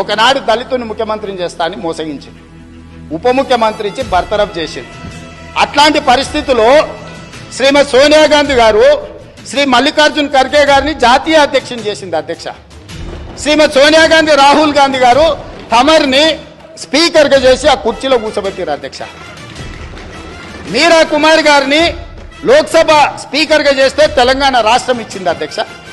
ఒకనాడు దళితుని ముఖ్యమంత్రిని చేస్తానని మోసగించింది. ఉప ముఖ్యమంత్రి ఇచ్చి బర్తరఫ్ చేసింది. అట్లాంటి పరిస్థితుల్లో శ్రీమతి సోనియా గాంధీ గారు శ్రీ మల్లికార్జున్ ఖర్గే గారిని జాతీయ అధ్యక్షుని చేసింది అధ్యక్ష. శ్రీమతి సోనియా గాంధీ రాహుల్ గాంధీ గారు తమర్ని స్పీకర్గా చేసి ఆ కుర్చీలో కూర్చోబెట్టారు అధ్యక్ష. మీరా కుమార్ గారిని లోక్సభ స్పీకర్గా చేస్తే తెలంగాణ రాష్ట్రం ఇచ్చింది అధ్యక్ష.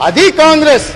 అది కాంగ్రెస్.